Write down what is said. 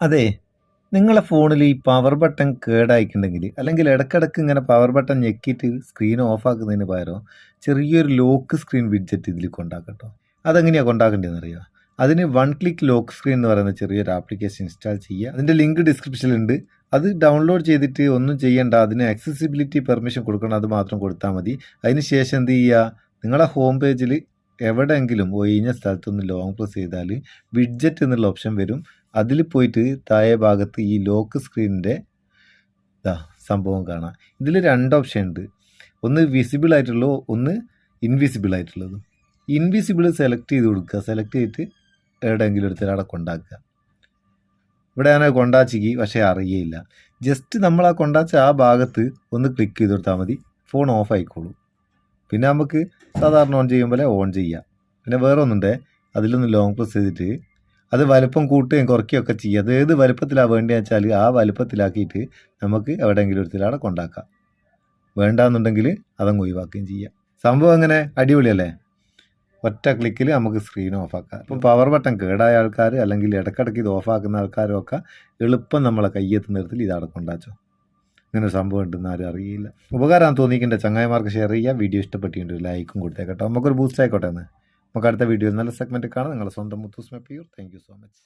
അതെ നിങ്ങളെ ഫോണിൽ ഈ പവർ ബട്ടൺ കേടായിട്ടുണ്ടെങ്കിൽ അല്ലെങ്കിൽ ഇടക്കിടക്ക് ഇങ്ങനെ പവർ ബട്ടൺ ഞെക്കിയിട്ട് സ്ക്രീൻ ഓഫ് ആക്കുന്നതിന് പകരം ചെറിയൊരു ലോക്ക് സ്ക്രീൻ വിഡ്ജറ്റ് ഇതിൽ കൊണ്ടാക്കട്ടോ അതെങ്ങനെയാണ് കൊണ്ടാക്കേണ്ടതെന്ന് അറിയുക അതിന് വൺ ക്ലിക്ക് ലോക്ക് സ്ക്രീൻ എന്ന് പറയുന്ന ചെറിയൊരു ആപ്ലിക്കേഷൻ ഇൻസ്റ്റാൾ ചെയ്യുക. അതിന്റെ ലിങ്ക് ഡിസ്ക്രിപ്ഷനിലുണ്ട് അത് ഡൗൺലോഡ് ചെയ്തിട്ട് ഒന്നും ചെയ്യേണ്ട അതിന് ആക്സസിബിലിറ്റി പെർമിഷൻ കൊടുക്കണം അത് മാത്രം കൊടുത്താൽ മതി. അതിന് ശേഷം എന്ത് ചെയ്യുക? നിങ്ങളെ ഹോം പേജിൽ എവിടെയെങ്കിലും ഒഴിഞ്ഞ സ്ഥലത്തൊന്ന് ലോങ് പ്രസ് ചെയ്താൽ വിഡ്ജറ്റ് എന്നുള്ള ഓപ്ഷൻ വരും. അതിൽ പോയിട്ട് താഴെ ഭാഗത്ത് ഈ ലോക്ക് സ്ക്രീനിന്റെ സംഭവം കാണാം. ഇതിൽ രണ്ട് ഓപ്ഷൻ ഉണ്ട്. ഒന്ന് വിസിബിൾ ആയിട്ടുള്ള ഒന്ന് ഇൻവിസിബിൾ ആയിട്ടുള്ളത്. ഇൻവിസിബിൾ സെലക്ട് ചെയ്ത് കൊടുക്കുക. സെലക്ട് ചെയ്തിട്ട് എവിടെയെങ്കിലും ഒരു അവിടെ കൊണ്ടാക്കുക. ഇവിടെ ഞാൻ കൊണ്ടാച്ചിക്ക് പക്ഷേ അറിയയില്ല. ജസ്റ്റ് നമ്മൾ ആ കൊണ്ടാച്ച ആ ഭാഗത്ത് ഒന്ന് ക്ലിക്ക് ചെയ്ത് കൊടുത്താൽ മതി. ഫോൺ ഓഫ് ആയിക്കോളും. പിന്നെ നമുക്ക് സാധാരണ ഓൺ ചെയ്യും പോലെ ഓൺ ചെയ്യാം. പിന്നെ വേറെ ഒന്നുണ്ട് അതിലൊന്ന് ലോങ് പ്രസ് ചെയ്തിട്ട് അത് വലുപ്പം കൂട്ടുകയും കുറയ്ക്കുകയും ഒക്കെ ചെയ്യുക അത് ഏത് വലുപ്പത്തിലാണ് വേണ്ടതെന്ന് വെച്ചാൽ ആ വലുപ്പത്തിലാക്കിയിട്ട് നമുക്ക് എവിടെയെങ്കിലും ഒരുത്തിലാണ് കൊണ്ടാക്കാം. വേണ്ടാന്നുണ്ടെങ്കിൽ അതങ്ങ് ഒഴിവാക്കുകയും ചെയ്യാം. സംഭവം അങ്ങനെ അടിപൊളിയല്ലേ? ഒറ്റ ക്ലിക്കിൽ നമുക്ക് സ്ക്രീൻ ഓഫാക്കാം ഇപ്പം പവർ ബട്ടൺ കേടായ ആൾക്കാർ അല്ലെങ്കിൽ ഇടയ്ക്കിടയ്ക്ക് ഇത് ഓഫാക്കുന്ന ആൾക്കാരും ഒക്കെ എളുപ്പം നമ്മളെ കയ്യെത്തുന്ന തരത്തിൽ ഇത് അവിടെ കൊണ്ടാച്ചോ ഇങ്ങനെ സംഭവം ഉണ്ടെന്ന് ആരും അറിയില്ല. ഉപകാരം തോന്നിക്കേണ്ട ചങ്ങായിമാർക്ക് ഷെയർ ചെയ്യുക വീഡിയോ ഇഷ്ടപ്പെട്ടിട്ടുണ്ട് ലൈക്കും കൊടുത്തേക്കട്ടോ നമുക്കൊരു ബൂസ്റ്റ് ആയിക്കോട്ടെ എന്ന് നമുക്ക് അടുത്ത വീഡിയോയിൽ നല്ല സെഗ്മെന്റ് കാണാം. നിങ്ങളുടെ സ്വന്തം Muthoos Meppiyur. Thank you so much